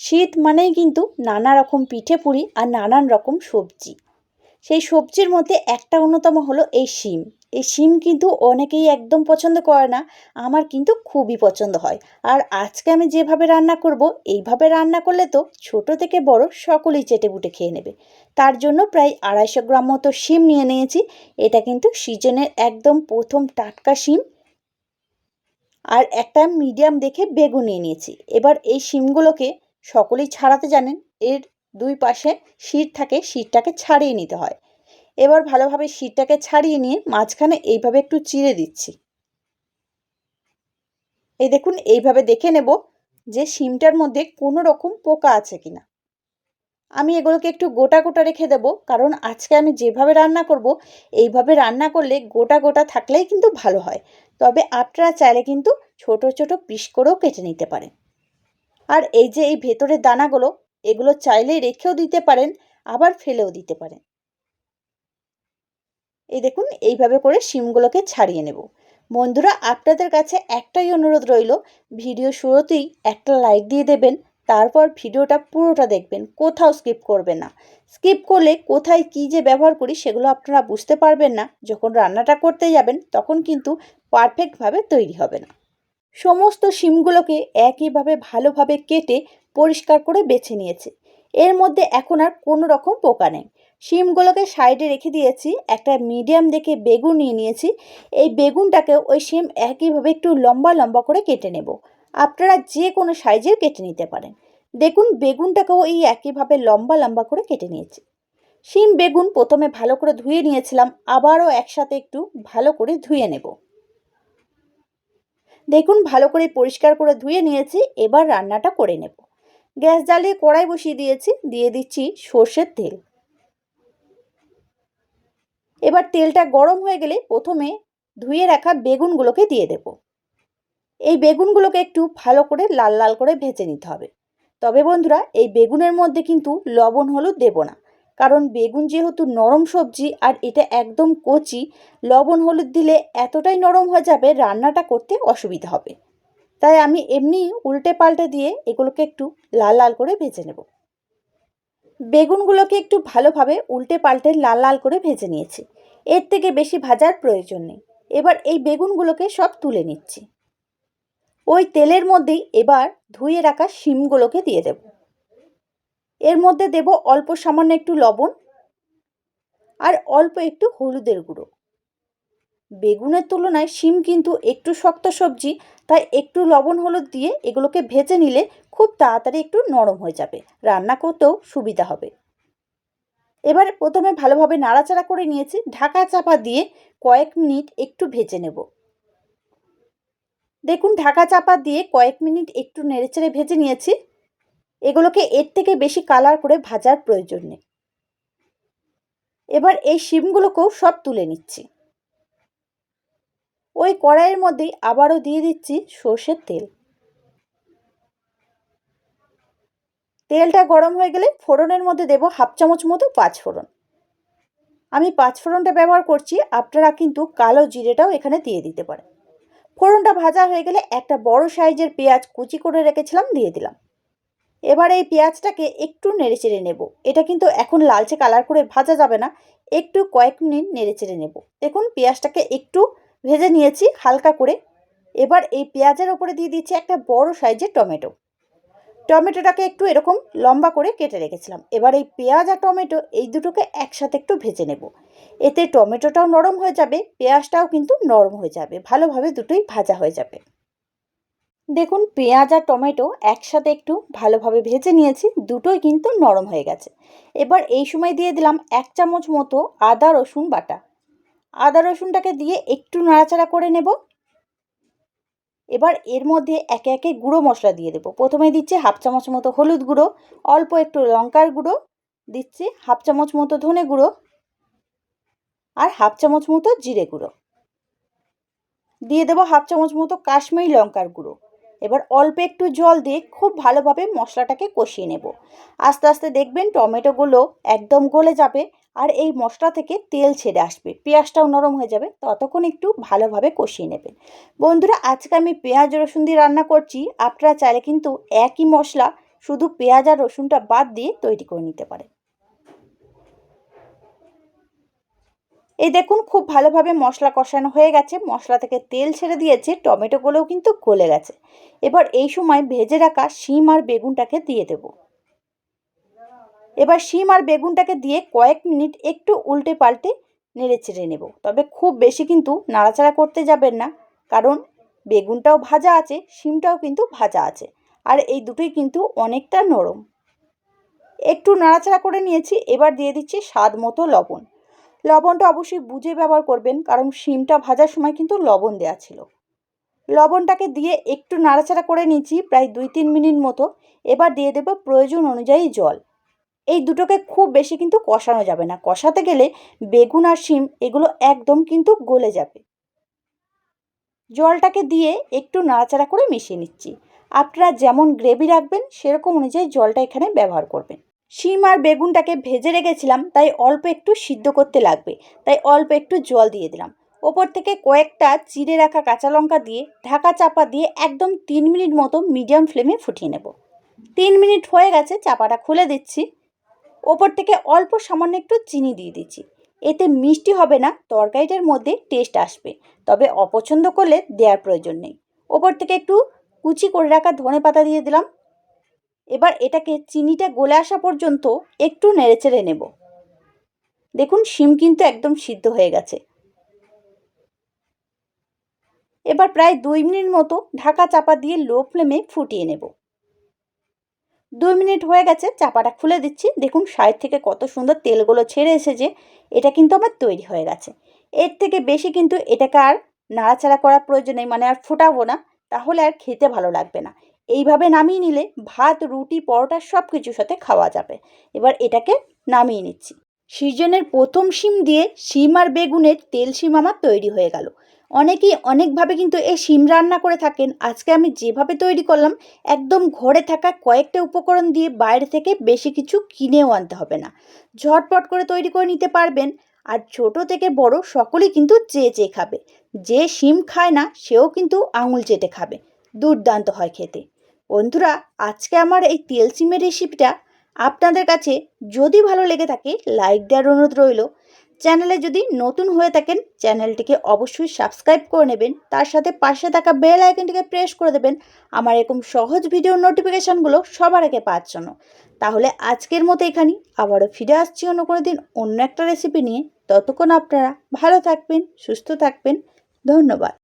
শীত মানেই কিন্তু নানা রকম পিঠে পুলি আর নানান রকম সবজি। সেই সবজির মধ্যে একটা অন্যতম হলো এই শিম। এই শিম কিন্তু অনেকেই একদম পছন্দ করে না, আমার কিন্তু খুবই পছন্দ হয়। আর আজকে আমি যেভাবে রান্না করব, এইভাবে রান্না করলে তো ছোট থেকে বড় সকলেই চেটে বুটে খেয়ে নেবে। তার জন্য প্রায় আড়াইশো গ্রাম মতো শিম নিয়ে নিয়েছি। এটা কিন্তু সিজনের একদম প্রথম টাটকা শিম। আর একটা মিডিয়াম দেখে বেগুন নিয়ে নিয়েছি। এবার এই শিমগুলোকে সকলেই ছাড়াতে জানেন, এর দুই পাশে শির থাকে শিরটাকে ছাড়িয়ে নিতে হয়। এবার ভালোভাবে শিরটাকে ছাড়িয়ে নিয়ে মাঝখানে এইভাবে একটু চিড়ে দিচ্ছি। এই দেখুন, এইভাবে দেখে নেব যে শিমটার মধ্যে কোনো রকম পোকা আছে কিনা। আমি এগুলোকে একটু গোটা গোটা রেখে দেব, কারণ আজকে আমি যেভাবে রান্না করব, এইভাবে রান্না করলে গোটা গোটা থাকলেই কিন্তু ভালো হয়। তবে আপনারা চাইলে কিন্তু ছোট ছোট পিস করেও কেটে নিতে পারেন। আর এই যে এই ভেতরের দানাগুলো, এগুলো চাইলে রেখেও দিতে পারেন, আবার ফেলেও দিতে পারেন। এই দেখুন, এইভাবে করে শিমগুলোকে ছাড়িয়ে নেব। বন্ধুরা, আপনাদের কাছে একটাই অনুরোধ রইল, ভিডিও শুরুতেই একটা লাইক দিয়ে দেবেন, তারপর ভিডিওটা পুরোটা দেখবেন, কোথাও স্কিপ করবেন না। স্কিপ করলে কোথায় কি যে ব্যবহার করি সেগুলো আপনারা বুঝতে পারবেন না, যখন রান্নাটা করতে যাবেন, তখন কিন্তু পারফেক্টভাবে তৈরি হবে না। সমস্ত শিমগুলোকে একইভাবে ভালোভাবে কেটে পরিষ্কার করে বেছে নিয়েছে। এর মধ্যে এখন আর কোনো রকম পোকা নেই। শিমগুলোকে সাইডে রেখে দিয়েছি, একটা মিডিয়াম দেখে বেগুন নিয়ে নিয়েছি। এই বেগুনটাকে ওই শিম একইভাবে একটু লম্বা লম্বা করে কেটে নেব। আপনারা যে কোনো সাইজের কেটে নিতে পারেন। দেখুন, বেগুনটাকেও এই একইভাবে লম্বা লম্বা করে কেটে নিয়েছি। শিম বেগুন প্রথমে ভালো করে ধুয়ে নিয়েছিলাম, আবারও একসাথে একটু ভালো করে ধুয়ে নেব। দেখুন, ভালো করে পরিষ্কার করে ধুয়ে নিয়েছি, এবার রান্নাটা করে নেব। গ্যাস জ্বালিয়ে কড়াই বসিয়ে দিয়েছি, দিয়ে দিচ্ছি সর্ষের তেল। এবার তেলটা গরম হয়ে গেলে প্রথমে ধুয়ে রাখা বেগুনগুলোকে দিয়ে দেব। এই বেগুনগুলোকে একটু ভালো করে লাল লাল করে ভেজে নিতে হবে। তবে বন্ধুরা, এই বেগুনের মধ্যে কিন্তু লবণ হলুদ দেব না। কারণ বেগুন যেহেতু নরম সবজি আর এটা একদম কচি, লবণ হলুদ দিলে এতটাই নরম হয়ে যাবে রান্নাটা করতে অসুবিধা হবে। তাই আমি এমনি উল্টে পাল্টে দিয়ে এগুলোকে একটু লাল লাল করে ভেজে নেব। বেগুনগুলোকে একটু ভালোভাবে উল্টে পাল্টে লাল লাল করে ভেজে নিয়েছি। এর থেকে বেশি ভাজার প্রয়োজন নেই। এবার এই বেগুনগুলোকে সব তুলে নিচ্ছি। ওই তেলের মধ্যেই এবার ধুয়ে রাখা শিমগুলোকে দিয়ে দেব। এর মধ্যে দেব অল্প সামান্য একটু লবণ আর অল্প একটু হলুদের গুঁড়ো। বেগুনের তুলনায় শিম কিন্তু একটু শক্ত সবজি, তাই একটু লবণ হলুদ দিয়ে এগুলোকে ভেজে নিলে খুব তাড়াতাড়ি একটু নরম হয়ে যাবে। রান্না করতেও সুবিধা হবে। এবার প্রথমে ভালোভাবে নাড়াচাড়া করে নিয়েছি। ঢাকা চাপা দিয়ে কয়েক মিনিট একটু ভেজে নেব। দেখুন, ঢাকা চাপা দিয়ে কয়েক মিনিট একটু নেড়েচেড়ে ভেজে নিয়েছি। এগুলোকে এর থেকে বেশি কালার করে ভাজার প্রয়োজন নেই। এবার এই শিমগুলোকেও সব তুলে নিচ্ছি। ওই কড়াইয়ের মধ্যেই আবারও দিয়ে দিচ্ছি সর্ষের তেল। তেলটা গরম হয়ে গেলে ফোড়নের মধ্যে দেব হাফ চামচ মতো পাঁচ ফোড়ন। আমি পাঁচ ফোড়নটা ব্যবহার করছি, আপনারা কিন্তু কালো জিরেটাও এখানে দিয়ে দিতে পারেন। ফোড়নটা ভাজা হয়ে গেলে একটা বড় সাইজের পেঁয়াজ কুচি করে রেখেছিলাম, দিয়ে দিলাম। এবার এই পেঁয়াজটাকে একটু নেড়েচেড়ে নেব। এটা কিন্তু এখন লালচে কালার করে ভাজা যাবে না। একটু কয়েক মিনিট নেড়েচেড়ে নেব। দেখুন, পেঁয়াজটাকে একটু ভেজে নিয়েছি হালকা করে। এবার এই পেঁয়াজের ওপরে দিয়ে দিচ্ছি একটা বড় সাইজের টমেটো। টমেটোটাকে একটু এরকম লম্বা করে কেটে রেখেছিলাম। এবার এই পেঁয়াজ আর টমেটো এই দুটোকে একসাথে একটু ভেজে নেব। এতে টমেটোটাও নরম হয়ে যাবে, পেঁয়াজটাও কিন্তু নরম হয়ে যাবে। ভালোভাবে দুটোই ভাজা হয়ে যাবে। দেখুন, পেঁয়াজ আর টমেটো একসাথে একটু ভালোভাবে ভেজে নিয়েছি, দুটোই কিন্তু নরম হয়ে গেছে। এবার এই সময় দিয়ে দিলাম এক চামচ মতো আদা, রসুন বাটা। আদা, রসুনটাকে দিয়ে একটু নাড়াচাড়া করে নেব। এবার এর মধ্যে একে একে গুঁড়ো মশলা দিয়ে দেবো। প্রথমে দিচ্ছি হাফ চামচ মতো হলুদ গুঁড়ো, অল্প একটু লঙ্কার গুঁড়ো, দিচ্ছি হাফ চামচ মতো ধনে গুঁড়ো আর হাফ চামচ মতো জিরে গুঁড়ো। দিয়ে দেবো হাফ চামচ মতো কাশ্মীরি লঙ্কার গুঁড়ো। এবার অল্প একটু জল দিয়ে খুব ভালোভাবে মশলাটাকে কষিয়ে নেব। আস্তে আস্তে দেখবেন টমেটোগুলো একদম গলে যাবে আর এই মশলা থেকে তেল ছেড়ে আসবে, পেঁয়াজটাও নরম হয়ে যাবে, ততক্ষণ একটু ভালোভাবে কষিয়ে নেবেন। বন্ধুরা, আজকে আমি পেঁয়াজ রসুন দিয়ে রান্না করছি, আপনারা চাইলে কিন্তু একই মশলা শুধু পেঁয়াজ আর রসুনটা বাদ দিয়ে তৈরি করে নিতে পারেন। এই দেখুন, খুব ভালোভাবে মশলা কষানো হয়ে গেছে। মশলা থেকে তেল ছেড়ে দিয়েছে, টমেটোগুলোও কিন্তু গলে গেছে। এবার এই সময় ভেজে রাখা শিম আর বেগুনটাকে দিয়ে দেব। এবার শিম আর বেগুনটাকে দিয়ে কয়েক মিনিট একটু উল্টে পাল্টে নেড়ে চেড়ে নেব। তবে খুব বেশি কিন্তু নাড়াচাড়া করতে যাবেন না, কারণ বেগুনটাও ভাজা আছে, শিমটাও কিন্তু ভাজা আছে, আর এই দুটোই কিন্তু অনেকটা নরম। একটু নাড়াচাড়া করে নিয়েছি, এবার দিয়ে দিচ্ছি স্বাদ মতো লবণ। লবণটা অবশ্যই বুঝে ব্যবহার করবেন, কারণ শিমটা ভাজার সময় কিন্তু লবণ দেওয়া ছিল। লবণটাকে দিয়ে একটু নাড়াচাড়া করে নিচ্ছি প্রায় দুই তিন মিনিট মতো। এবার দিয়ে দেবো প্রয়োজন অনুযায়ী জল। এই দুটোকে খুব বেশি কিন্তু কষানো যাবে না। কষাতে গেলে বেগুন আর শিম এগুলো একদম কিন্তু গলে যাবে। জলটাকে দিয়ে একটু নাড়াচাড়া করে মিশিয়ে নিচ্ছি। আপনারা যেমন গ্রেভি রাখবেন, সেরকম অনুযায়ী জলটা এখানে ব্যবহার করবেন। শিম আর বেগুনটাকে ভেজে রেখেছিলাম, তাই অল্প একটু সিদ্ধ করতে লাগবে। তাই অল্প একটু জল দিয়ে দিলাম। ওপর থেকে কয়েকটা চিড়ে রাখা কাঁচা লঙ্কা দিয়ে ঢাকা চাপা দিয়ে একদম তিন মিনিট মতো মিডিয়াম ফ্লেমে ফুটিয়ে নেব। তিন মিনিট হয়ে গেছে, চাপাটা খুলে দিচ্ছি। ওপর থেকে অল্প সামান্য একটু চিনি দিয়ে দিচ্ছি। এতে মিষ্টি হবে না, তরকারিটার মধ্যে টেস্ট আসবে। তবে অপছন্দ করলে দেওয়ার প্রয়োজন নেই। ওপর থেকে একটু কুচি করে রাখা ধনে পাতা দিয়ে দিলাম। এবার এটাকে চিনিটা গলে আসা পর্যন্ত একটু নেড়েচেড়ে নেব। দেখুন, শিম কিন্তু একদম সিদ্ধ হয়ে গেছে। এবার প্রায় দুই মিনিট মতো ঢাকা চাপা দিয়ে লো ফ্লেমে ফুটিয়ে নেব। দুই মিনিট হয়ে গেছে, চাপাটা খুলে দিচ্ছি। দেখুন, সাইড থেকে কত সুন্দর তেলগুলো ছেড়ে এসেছে। এটা কিন্তু আমার তৈরি হয়ে গেছে। এর থেকে বেশি কিন্তু এটাকে আর নাড়াচাড়া করার প্রয়োজন নেই মানে আর ফোটাবো না। তাহলে আর খেতে ভালো লাগবে না। এইভাবে নামিয়ে নিলে ভাত, রুটি, পরোটা সব কিছুর সাথে খাওয়া যাবে। এবার এটাকে নামিয়ে নিচ্ছি। সিজনের প্রথম শিম দিয়ে শিম আর বেগুনের তেল শিম আমার তৈরি হয়ে গেল। অনেকেই অনেকভাবে কিন্তু এই শিম রান্না করে থাকেন। আজকে আমি যেভাবে তৈরি করলাম, একদম ঘরে থাকা কয়েকটা উপকরণ দিয়ে বাইরে থেকে বেশি কিছু কিনেও আনতে হবে না। ঝটপট করে তৈরি করে নিতে পারবেন। আর ছোট থেকে বড় সকলেই কিন্তু চেয়ে চেয়ে খাবে। যে শিম খায় না, সেও কিন্তু আঙুল চেটে খাবে। দুর্দান্ত হয় খেতে। বন্ধুরা, আজকে আমার এই তেল সিমের রেসিপিটা আপনাদের কাছে যদি ভালো লেগে থাকে লাইক দেওয়ার অনুরোধ রইল। চ্যানেলে যদি নতুন হয়ে থাকেন, চ্যানেলটিকে অবশ্যই সাবস্ক্রাইব করে নেবেন। তার সাথে পাশে থাকা বেল আইকনটিকে প্রেস করে দেবেন। আমার এরকম সহজ ভিডিও নোটিফিকেশানগুলো সবার আগে পাওয়ার জন্য। তাহলে আজকের মতো এখানেই। আবারও ফিরে আসছি অন্য কোনো দিন অন্য একটা রেসিপি নিয়ে। ততক্ষণ আপনারা ভালো থাকবেন, সুস্থ থাকবেন। ধন্যবাদ।